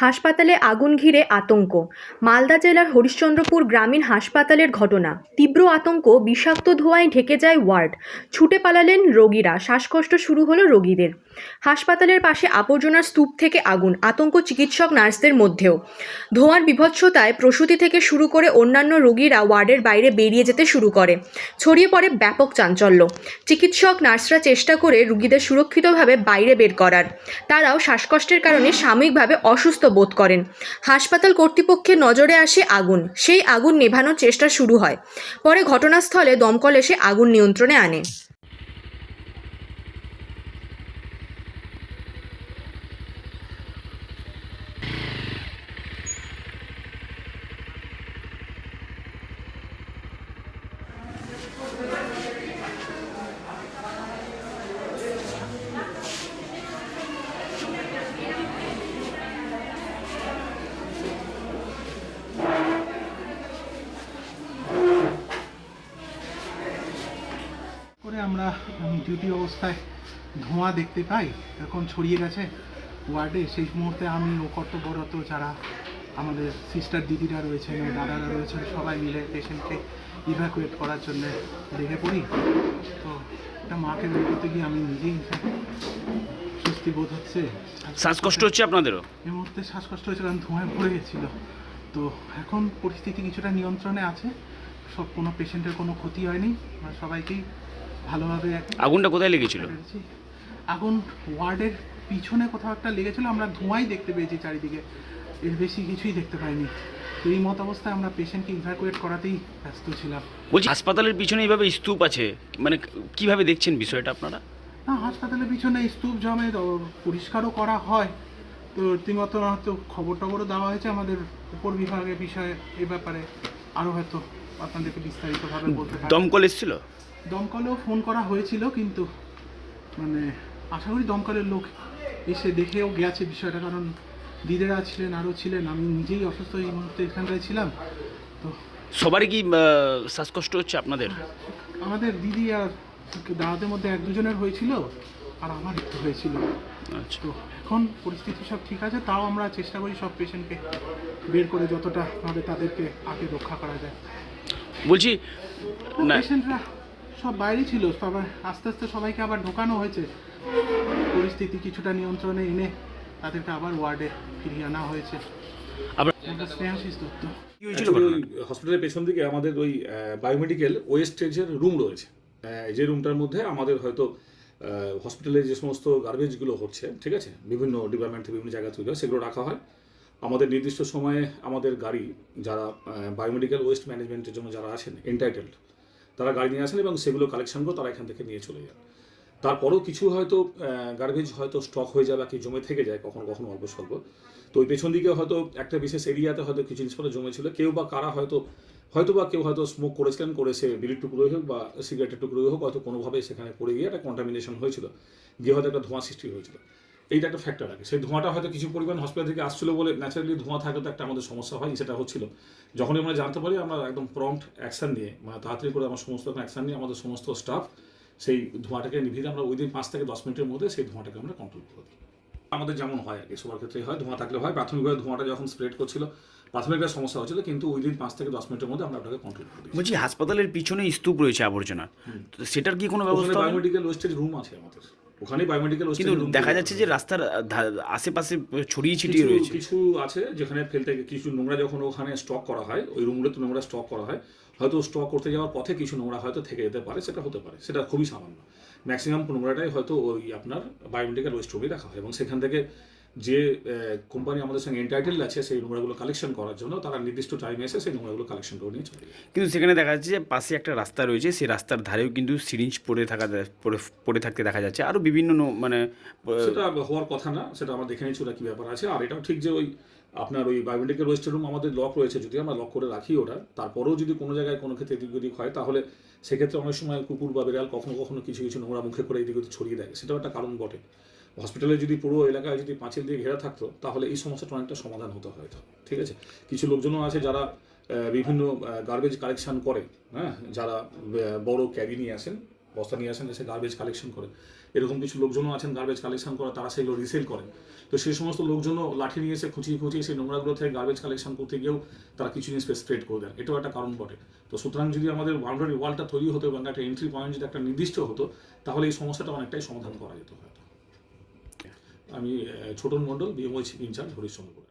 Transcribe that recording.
হাসপাতালে আগুন ঘিরে আতঙ্ক। মালদা জেলার হরিশ্চন্দ্রপুর গ্রামীণ হাসপাতালের ঘটনা। তীব্র আতঙ্ক, বিষাক্ত ধোঁয়ায় ঢেকে যায় ওয়ার্ড। ছুটে পালালেন রোগীরা। শ্বাসকষ্ট শুরু হলো রোগীদের। হাসপাতালের পাশে আবর্জনার স্তূপ থেকে আগুন, আতঙ্ক চিকিৎসক নার্সদের মধ্যেও। ধোঁয়ার বিভৎসতায় প্রসূতি থেকে শুরু করে অন্যান্য রোগীরা ওয়ার্ডের বাইরে বেরিয়ে যেতে শুরু করে। ছড়িয়ে পড়ে ব্যাপক চাঞ্চল্য। চিকিৎসক নার্সরা চেষ্টা করে রোগীদের সুরক্ষিতভাবে বাইরে বের করার। তারাও শ্বাসকষ্টের কারণে সাময়িকভাবে অসুস্থ বোধ করেন। হাসপাতাল কর্তৃপক্ষের নজরে আসে আগুন। সেই আগুন নেভানোর চেষ্টা শুরু হয়। পরে ঘটনাস্থলে দমকল এসে আগুন নিয়ন্ত্রণে আনে। ডিউটি অবস্থায় ধোঁয়া দেখতে পাই এখন ছড়িয়ে গেছে ওয়ার্ডে। সেই মুহূর্তে আমি ও কর্তব্যরত যারা আমাদের সিস্টার দিদিরা রয়েছেন দাদারা রয়েছেন সবাই মিলে পেশেন্টকে ইভ্যাকুয়েট করার জন্য দেখে পড়ি। তো একটা মাকে বের করতে গিয়ে আমি নিজেই স্বস্তি বোধ হচ্ছে। শ্বাসকষ্ট হচ্ছে আপনাদেরও? এই মুহূর্তে শ্বাসকষ্ট হয়েছিল কারণ ধোঁয়ায় ভরে গেছিল। তো এখন পরিস্থিতি কিছুটা নিয়ন্ত্রণে আছে। সব কোনো পেশেন্টের কোনো ক্ষতি হয়নি। সবাইকেই ভালোভাবে আগুনটা কোথায় লেগেছিল? আগুন ওয়ার্ডের পিছনে কোথাও একটা লেগেছিল আমরা ধোঁয়াই দেখতে পেয়েছি চারিদিকে। এর বেশি কিছুই দেখতে পাইনি। তো এই মত অবস্থায় আমরা পেশেন্টকে ইভ্যাকুয়েট করাতেই ব্যস্ত ছিলাম। বলছি হাসপাতালের পিছনে এইভাবে স্তূপ আছে মানে কীভাবে দেখছেন বিষয়টা আপনারা? না হাসপাতালের পিছনে স্তূপ জমে তো পরিষ্কারও করা হয়। তো রীতিমতো হয়তো খবর টবরও দেওয়া হয়েছে আমাদের উপর বিভাগের বিষয়ে এ ব্যাপারে। আরও হয়তো আপনাদেরকে বিস্তারিতভাবে বলতে পারি। দমকল এসেছিল? দমকলেও ফোন করা হয়েছিল কিন্তু মানে আশা করি দমকলের লোক এসে দেখেও গেছে বিষয়টা কারণ দিদিরা ছিলেন আরও ছিলেন আমি নিজেই অসুস্থ এই মুহূর্তে এখানটায় ছিলাম তো সবারই কি শ্বাসকষ্ট হচ্ছে আপনাদের? আমাদের দিদি আর দাদাদের মধ্যে এক দুজনের হয়েছিল আর আমার একটু হয়েছিল। আচ্ছা। তো এখন পরিস্থিতি সব ঠিক আছে তাও আমরা চেষ্টা করি সব পেশেন্টকে বের করে যতটা ভাবে তাদেরকে আগে রক্ষা করা যায়। বলছি না। পেশেন্টরা সব বাইরে ছিল সবাই আস্তে আস্তে সবাইকে আবার ঢোকানো হয়েছে। পরিস্থিতি কিছুটা নিয়ন্ত্রণে এনে তাদেরকে আবার ওয়ার্ডে ফিরিয়ে আনা হয়েছে। আবার স্নেহাশিস দত্ত। হসপিটালের পেছন দিকে আমাদের ওই বায়োমেডিক্যাল ওয়েস্টেজের রুম রয়েছে। যে রুমটার মধ্যে আমাদের হয়তো হসপিটালে যে সমস্ত গার্বেজগুলো হচ্ছে ঠিক আছে? বিভিন্ন ডিপার্টমেন্ট থেকে বিভিন্ন জায়গা থেকে সেগুলো রাখা হয়। আমাদের নির্দিষ্ট সময়ে আমাদের গাড়ি যারা বায়োমেডিক্যাল ওয়েস্ট ম্যানেজমেন্টের জন্য যারা আছেন এন্টাইটেলড তারা গাড়ি নিয়ে আসেন এবং সেগুলো কালেকশন করে তারা এখান থেকে নিয়ে চলে যান। তারপরেও কিছু হয়তো গার্বেজ হয়তো স্টক হয়ে যায় বা কি জমে থেকে যায়, কখনো কখনো অল্প স্বল্প। তো ওই পেছন দিকে হয়তো একটা বিশেষ এরিয়াতে হয়তো কিছু জিনিসপত্র জমেছিল, কেউ বা কারা হয়তো হয়তো বা কেউ হয়তো স্মোক করেছিলেন, করে সে বিড়ির টুকরোই হোক বা সিগারেটের টুকরোই হোক, হয়তো কোনোভাবে সেখানে পড়ে গিয়ে একটা কন্টামিনেশন হয়েছিল। গিয়ে হয়তো একটা ধোঁয়া সৃষ্টি হয়েছিল। এইটা একটা ফ্যাক্টর আছে সেই ধোঁয়াটা হয়তো কিছু পরিমাণ হসপিটাল থেকে আসছিল বলে ন্যাচারালি ধোঁয়া থাকলে তো একটা আমাদের সমস্যা হয় সেটা হচ্ছিল। যখনই আমরা জানতে পারি আমরা একদম প্রম্পট অ্যাকশন নিয়ে মানে তাড়াতাড়ি করে আমার সমস্ত অ্যাকশন নিয়ে আমাদের সমস্ত স্টাফ সেই ধোঁয়াটাকে নিভিয়ে আমরা ওই দিন পাঁচ থেকে দশ মিনিটের মধ্যে সেই ধোঁয়াটাকে আমরা কন্ট্রোল করে দিই। আমাদের যেমন হয় আর কি সবার ক্ষেত্রেই হয় ধোঁয়া থাকলে হয়। প্রাথমিকভাবে ধোঁয়াটা যখন স্প্রেড করছিল প্রাথমিকভাবে সমস্যা হচ্ছিল কিন্তু ওই দিন পাঁচ থেকে দশ মিনিটের মধ্যে আমরা ওটাকে কন্ট্রোল করে বলছি হাসপাতালের পিছনে স্তূপ রয়েছে আবর্জনা। সেটার কি কোনো ব্যবস্থা? বায়োমেডিক্যাল ওয়েস্টেজ রুম আছে আমাদের। ওখানে বায়োমেডিকেল কিন্তু দেখা যাচ্ছে যে রাস্তার আশেপাশে ছড়িয়ে ছিটিয়ে রয়েছে। কিছু আছে যেখানে ফেলতে কিছু নোংরা যখন ওখানে স্টক করা হয় ওই রুমগুলোতে নোংরা স্টক করা হয় হয়তো স্টক করতে যাওয়ার পথে কিছু নোংরা হয়তো থেকে যেতে পারে সেটা হতে পারে সেটা খুবই সামান্য। ম্যাক্সিমাম নোংরাটাই হয়তো ওই আপনার বায়োমেডিক্যাল ওয়েস্ট রুমে রাখা হয় এবং সেখান থেকে যে কোম্পানি আমাদের সঙ্গে এন্টাইটেল আছে সেই নোংরাগুলো কালেকশন করার জন্য তারা নির্দিষ্ট টাইমে এসে সেই নোংরাগুলো কালেকশন করে নিয়ে চলে কিন্তু সেখানে দেখা যাচ্ছে যে পাশে একটা রাস্তা রয়েছে সেই রাস্তার ধারেও কিন্তু সিরিঞ্জ পড়ে থাকা পড়ে থাকতে দেখা যাচ্ছে। আরও বিভিন্ন মানে সেটা হওয়ার কথা না সেটা আমরা দেখে নিচ্ছি ওটা কী ব্যাপার আছে। আর এটাও ঠিক যে ওই আপনার ওই বায়োমেডিক্যাল ওয়েস্ট রুম আমাদের লক রয়েছে যদি আমরা লক করে রাখি ওটা তারপরেও যদি কোনো জায়গায় কোনো ক্ষেত্রে এদিক ওদিক হয় তাহলে সেক্ষেত্রে অনেক সময় কুকুর বা বিড়াল কখনো কখনো কিছু কিছু নোংরা মুখে করে এদিক ওদিক ছড়িয়ে দেয়। সেটাও একটা কারণ বটে। হসপিটালে যদি পুরো এলাকায় যদি পাঁচিল দিয়ে ঘেরা থাকতো, তাহলে এই সমস্যাটা অনেকটা সমাধান হতো হয়তো। ঠিক আছে? কিছু লোকজনও আছে যারা বিভিন্ন গার্বেজ কালেকশন করে হ্যাঁ? যারা বড় ক্যারি নিয়ে আসেন, বস্তা নিয়ে আসেন, এসে গার্বেজ কালেকশন করে। এরকম কিছু লোকজনও আছেন গার্বেজ কালেকশন করে, তারা সেগুলো রিসেল করেন। তো সেই সমস্ত লোকজনও লাঠি নিয়ে এসে খুঁচিয়ে খুঁচিয়ে সেই নোংরাগুলো থেকে গার্বেজ কালেকশন করতে গিয়েও তারা কিছু জিনিস স্প্রেড করে দেন। এটাও একটা কারণ বটে। তো সুতরাং যদি আমাদের বাউন্ডারি ওয়ালটা তৈরি হতো এবং একটা এন্ট্রি পয়েন্ট যদি একটা নির্দিষ্ট হতো, তাহলে এই সমস্যাটা অনেকটাই সমাধান করা যেত হয়তো। আমি ছোটন মণ্ডল বিএমওই ইনচার্জ হরিশ্চন্দ্রপুর